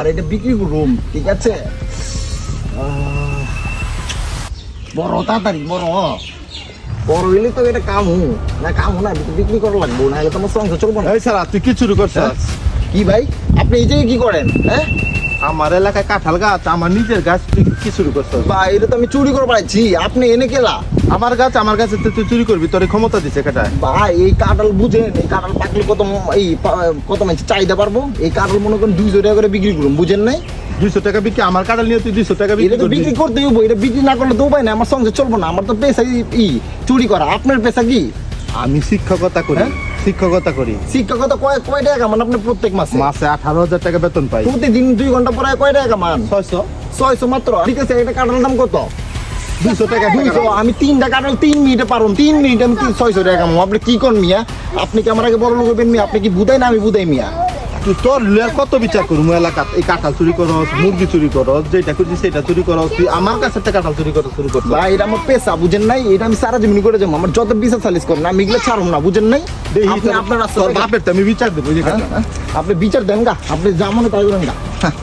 আর এটা বিক্রি রুম ঠিক আছে? বড় তাড়াতাড়ি বড় বড় হইলে তো এটা কামু না কামু না এটা তো বিক্রি করা লাগবো না হলে তোমার সংসার চলবো না। তুই কি করছিস? কি ভাই? আপনি এই জায়গায় কি করেন হ্যাঁ? আমার এলাকায় কাঁঠাল গাছ আমার নিজের গাছ তুই কি শুরু করছিস? বা এটা তো আমি চুরি করে পাইছি আপনি এনে কেলা? আমার গাছ আমার গাছে তুই চুরি করবি তোর ক্ষমতা দিছে কেটায় ভাই এই কাঁঠাল বুঝেন এই কাঁঠাল পাকলে কত এই কত মানুষ চাহিদা পারব এই কাঁঠাল মনে করেন দুইশো টাকা করে বিক্রি করুন বুঝেন নাই? দুইশো টাকা বিক্রি আমার কাঁঠাল নিয়ে তুই দুইশো টাকা বিক্রি করবি? বিক্রি করতে হইব এটা বিক্রি না করলে তো উপায় না আমার সংসার চলবো না আমার তো পেশা ই চুরি করা আপনার পেশা কি? আমি শিক্ষকতা করি হ্যাঁ? শিক্ষকতা করি। শিক্ষকতা কয় কয় টাকা কামান আপনি প্রত্যেক মাসে? মাসে আঠারো হাজার টাকা বেতন পাই। প্রতিদিন দুই ঘণ্টা পরে কয় টাকা মান? ছয়শো। ছয়শো মাত্র ঠিক আছে এটা কাঁঠালের দাম কত? দুইশো টাকা দুইশো। আমি তিনটা কাঁঠাল তিন মিনিটে পারুন তিন মিনিটে আমি তিন- ছয়শো টাকা কামাবো। আপনি কি করেন মিয়া? আপনি কি আমার আগে বড় লোক হইবেন মিয়া? আপনি কি বুঝাই না আমি বুঝাই মিয়া? তুই তোর কত বিচার করব এলাকাত? এই কাঁঠাল চুরি করস মুরগি চুরি করস যেটা করছিস সেটা চুরি করস। তুই আমার কাছে একটা কাঁঠাল চুরি করা শুরু করছিস ভাই এটা আমার পেশা বুঝেন নাই? এটা আমি সারা জীবন করে যাব। আমার যত বিচার সালিস করেন আমি এগুলো ছাড়ুন না বুঝেন নাই? আপনি আপনার বাপের তো আমি বিচার দেবো হ্যাঁ। হ্যাঁ, আপনি বিচার দেন গা। আপনি যা মনে তাই করেন গা। হ্যাঁ।